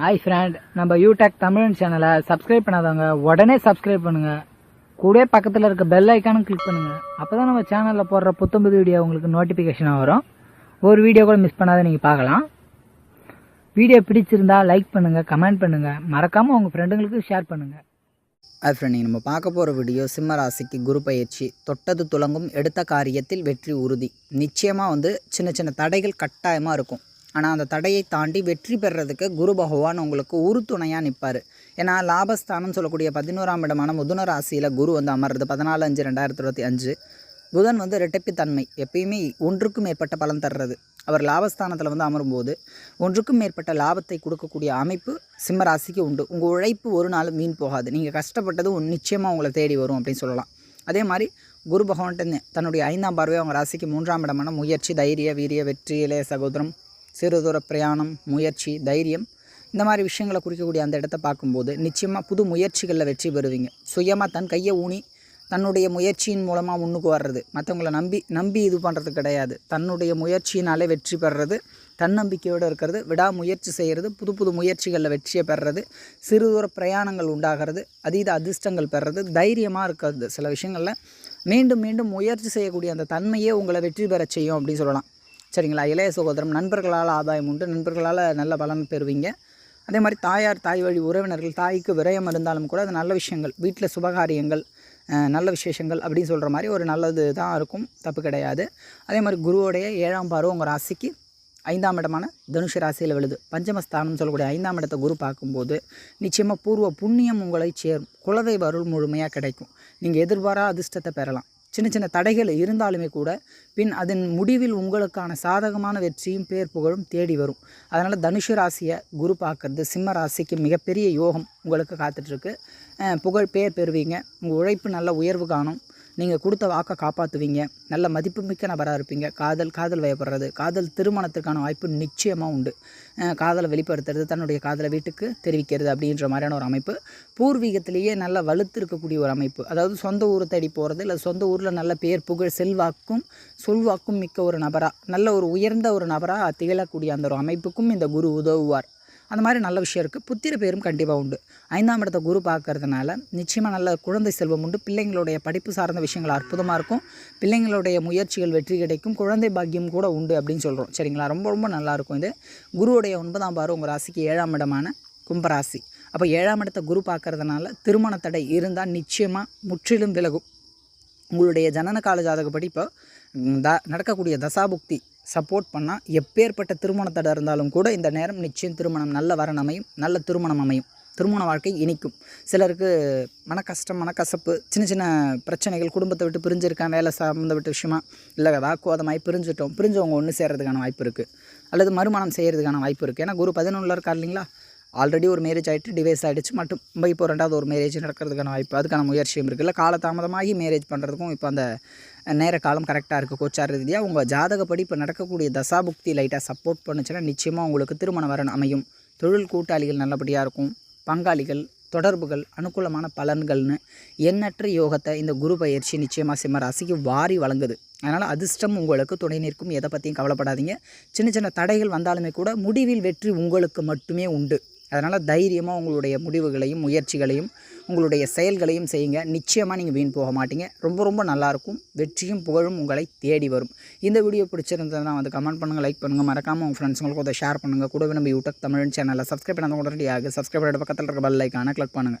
Hi friend நம்ம யூடெக் தமிழ் சேனலை subscribe பண்ணாதவங்க உடனே சப்ஸ்கிரைப் பண்ணுங்க. கூட பக்கத்தில் இருக்க பெல் ஐக்கானும் கிளிக் பண்ணுங்க. அப்பதான் நம்ம சேனலில் போடுற புத்தம்புது வீடியோ உங்களுக்கு நோட்டிஃபிகேஷனாக வரும். ஒரு வீடியோ கூட மிஸ் பண்ணாத நீங்கள் பார்க்கலாம். வீடியோ பிடிச்சிருந்தா லைக் பண்ணுங்கள் கமெண்ட் பண்ணுங்கள் மறக்காமல் உங்கள் ஃப்ரெண்டுங்களுக்கு ஷேர் பண்ணுங்கள் ஹாய் ஃப்ரெண்ட் நம்ம பார்க்க போகிற வீடியோ சிம்ம ராசிக்கு குரு பயிற்சி. தொட்டது துலங்கும் எடுத்த காரியத்தில் வெற்றி உறுதி. நிச்சயமாக வந்து சின்ன சின்ன தடைகள் கட்டாயமாக இருக்கும். ஆனால் அந்த தடையை தாண்டி வெற்றி பெறுறதுக்கு குரு பகவான் உங்களுக்கு உறுதுணையாக நிற்பார் ஏன்னா லாபஸ்தானம் சொல்லக்கூடிய பதினோராம் இடமான முதுன ராசியில் குரு வந்து அமர்றது பதினாலு அஞ்சு ரெண்டாயிரத்தி இருபத்தி அஞ்சு. புதன் வந்து இரட்டைப்புத்தன்மை எப்பயுமே ஒன்றுக்கும் மேற்பட்ட பலன் தர்றது. அவர் லாபஸ்தானத்தில் வந்து அமரும்போது ஒன்றுக்கும் மேற்பட்ட லாபத்தை கொடுக்கக்கூடிய அமைப்பு சிம்ம ராசிக்கு உண்டு. உங்கள் உழைப்பு ஒரு நாள் மீன் போகாது. நீங்கள் கஷ்டப்பட்டது நிச்சயமாக உங்களை தேடி வரும் அப்படின்னு சொல்லலாம். அதே மாதிரி குரு பகவான்கிட்ட தன்னுடைய ஐந்தாம் பார்வை அவங்க ராசிக்கு மூன்றாம் இடமான முயற்சி தைரிய வீரிய வெற்றி இளைய சகோதரம் சிறு தூர பிரயாணம் முயற்சி தைரியம் இந்த மாதிரி விஷயங்களை குறிக்கக்கூடிய அந்த இடத்த பார்க்கும்போது நிச்சயமாக புது முயற்சிகளில் வெற்றி பெறுவீங்க. சுயமாக தன் கையை ஊனி தன்னுடைய முயற்சியின் மூலமாக முன்னுக்கு வர்றது. மற்றவங்கள நம்பி நம்பி இது பண்ணுறது கிடையாது. தன்னுடைய முயற்சியினாலே வெற்றி பெறுறது தன்னம்பிக்கையோடு இருக்கிறது விடாமுயற்சி செய்கிறது புது புது முயற்சிகளில் வெற்றியை பெறுறது சிறு தூர பிரயாணங்கள் உண்டாகிறது அதீத அதிர்ஷ்டங்கள் பெறுறது தைரியமாக இருக்கிறது. சில விஷயங்களில் மீண்டும் மீண்டும் முயற்சி செய்யக்கூடிய அந்த தன்மையே உங்களை வெற்றி பெறச் செய்யும் அப்படின்னு சொல்லலாம். சரிங்களா? இளைய சகோதரம் நண்பர்களால் ஆதாயம் உண்டு. நண்பர்களால் நல்ல பலன் பெறுவீங்க. அதே மாதிரி தாயார் தாய் வழி உறவினர்கள் தாய்க்கு விரயம் இருந்தாலும் கூட அது நல்ல விஷயங்கள். வீட்டில் சுபகாரியங்கள் நல்ல விசேஷங்கள் அப்படின்னு சொல்கிற மாதிரி ஒரு நல்லது தான் இருக்கும். தப்பு கிடையாது. அதே மாதிரி குருவோடைய ஏழாம் பார்வை உங்கள் ராசிக்கு ஐந்தாம் இடமான தனுஷ ராசியில் விழுது. பஞ்சமஸ்தானம் சொல்லக்கூடிய ஐந்தாம் இடத்தை குரு பார்க்கும்போது நிச்சயமாக பூர்வ புண்ணியம் உங்களை சேரும். குலதெய்வ அருள் முழுமையாக கிடைக்கும். நீங்கள் எதிர்பாரா அதிர்ஷ்டத்தை பெறலாம். சின்ன சின்ன தடைகள் இருந்தாலுமே கூட பின் அதன் முடிவில் உங்களுக்கான சாதகமான வெற்றியும் பேர் புகழும் தேடி வரும். அதனால் தனுஷு ராசியை குரு பார்க்கறது சிம்ம ராசிக்கு மிகப்பெரிய யோகம் உங்களுக்கு காத்துட்ருக்கு புகழ் பேர் பெறுவீங்க. உங்கள் உழைப்பு நல்ல உயர்வு காணும். நீங்கள் கொடுத்த வாக்கை காப்பாற்றுவீங்க நல்ல மதிப்புமிக்க நபராக இருப்பீங்க. காதல் காதல் வயப்படுறது. காதல் திருமணத்திற்கான வாய்ப்பு நிச்சயமாக உண்டு. காதலை வெளிப்படுத்துறது தன்னுடைய காதலை வீட்டுக்கு தெரிவிக்கிறது அப்படின்ற மாதிரியான ஒரு அமைப்பு. பூர்வீகத்திலேயே நல்ல வலுத்து இருக்கக்கூடிய ஒரு அமைப்பு. அதாவது சொந்த ஊர் தேடி போகிறது இல்லை சொந்த ஊரில் நல்ல பேர் புகழ் செல்வாக்கும் சொல்வாக்கும் மிக்க ஒரு நபராக நல்ல ஒரு உயர்ந்த ஒரு நபராக திகழக்கூடிய அந்த ஒரு அமைப்புக்கும் இந்த குரு உதவுவார். அந்த மாதிரி நல்ல விஷயம் இருக்குது புத்திர பேரும் கண்டிப்பாக உண்டு. ஐந்தாம் இடத்த குரு பார்க்கறதுனால நிச்சயமாக நல்ல குழந்தை செல்வம் உண்டு. பிள்ளைங்களுடைய படிப்பு சார்ந்த விஷயங்கள் அற்புதமாக இருக்கும். பிள்ளைங்களுடைய முயற்சிகள் வெற்றி கிடைக்கும். குழந்தை பாக்கியம் கூட உண்டு அப்படின்னு சொல்கிறோம் சரிங்களா? ரொம்ப ரொம்ப நல்லாயிருக்கும் இது. குருவுடைய ஒன்பதாம் பாரு உங்கள் ராசிக்கு ஏழாம் இடமான கும்பராசி. அப்போ ஏழாம் இடத்த குரு பார்க்கறதுனால திருமண தடை இருந்தால் நிச்சயமாக முற்றிலும் விலகும். உங்களுடைய ஜனன கால ஜாதகப்படி இப்போ த நடக்கக்கூடிய தசாபுக்தி சப்போர்ட் பண்ணால் எப்பேற்பட்ட திருமணத்தடை இருந்தாலும் கூட இந்த நேரம் நிச்சயம் திருமணம் நல்ல வரன் அமையும் நல்ல திருமணம் அமையும். திருமண வாழ்க்கை இனிக்கும். சிலருக்கு மன கஷ்டம் மனக்கசப்பு சின்ன சின்ன பிரச்சனைகள் குடும்பத்தை விட்டு பிரிஞ்சிருக்கேன் வேலை சம்மந்தப்பட்ட விஷயமா இல்லை வாக்குவாதமாகி பிரிஞ்சிட்டோம் பிரிஞ்சவங்க ஒன்று சேர்கிறதுக்கான வாய்ப்பு இருக்குது அல்லது மறுமணம் செய்கிறதுக்கான வாய்ப்பு இருக்குது ஏன்னா குரு பதினொன்றில் இருக்கா இல்லைங்களா? ஆல்ரெடி ஒரு மேரேஜ் ஆகிட்டு டிவைஸ் ஆகிடுச்சு மட்டும் நம்ம இப்போ ரெண்டாவது ஒரு மேரேஜ் நடக்கிறதுக்கான வாய்ப்பு அதுக்கான முயற்சியும் இருக்குல்ல. காலதாமதமாகி மேரேஜ் பண்ணுறதுக்கும் இப்போ அந்த நேர காலம் கரெக்டாக இருக்குது கோச்சார் ரீதியாக உங்கள் ஜாதகப்படி இப்போ நடக்கக்கூடிய தசாபுக்தி லைட்டாக சப்போர்ட் பண்ணுச்சுன்னா நிச்சயமாக உங்களுக்கு திருமண வரன் அமையும். தொழில் கூட்டாளிகள் நல்லபடியாக இருக்கும். பங்காளிகள் தொடர்புகள் அனுகூலமான பலன்கள்னு எண்ணற்ற யோகத்தை இந்த குரு பயிற்சி நிச்சயமாக சிம்ம ராசிக்கு வாரி வழங்குது. அதனால் அதிர்ஷ்டம் உங்களுக்கு துணை நிற்கும். எதை பற்றியும் கவலைப்படாதீங்க. சின்ன சின்ன தடைகள் வந்தாலுமே கூட முடிவில் வெற்றி உங்களுக்கு மட்டுமே உண்டு. அதனால் தைரியமாக உங்களுடைய முடிவுகளையும் முயற்சிகளையும் உங்களுடைய செயல்களையும் செய்யுங்க. நிச்சயமாக நீங்கள் வீண் போக மாட்டீங்க. ரொம்ப ரொம்ப நல்லாயிருக்கும் வெற்றியும் புகழும் உங்களை தேடி வரும். இந்த வீடியோ பிடிச்சிருந்ததுன்னா வந்து கமெண்ட் பண்ணுங்கள் லைக் பண்ணுங்கள் மறக்காமல் உங்கள் ஃப்ரெண்ட்ஸுங்களுக்கு அதை ஷேர் பண்ணுங்கள் கூடவே நம்ம யூடியூப் தமிழ் சேனலில் சப்ஸ்கிரைப் பண்ணாத உடனடியாக சப்ஸ்கிரைப் பண்ணுற பக்கத்தில் இருக்க பெல் ஐக்கான கிளிக் பண்ணுங்கள்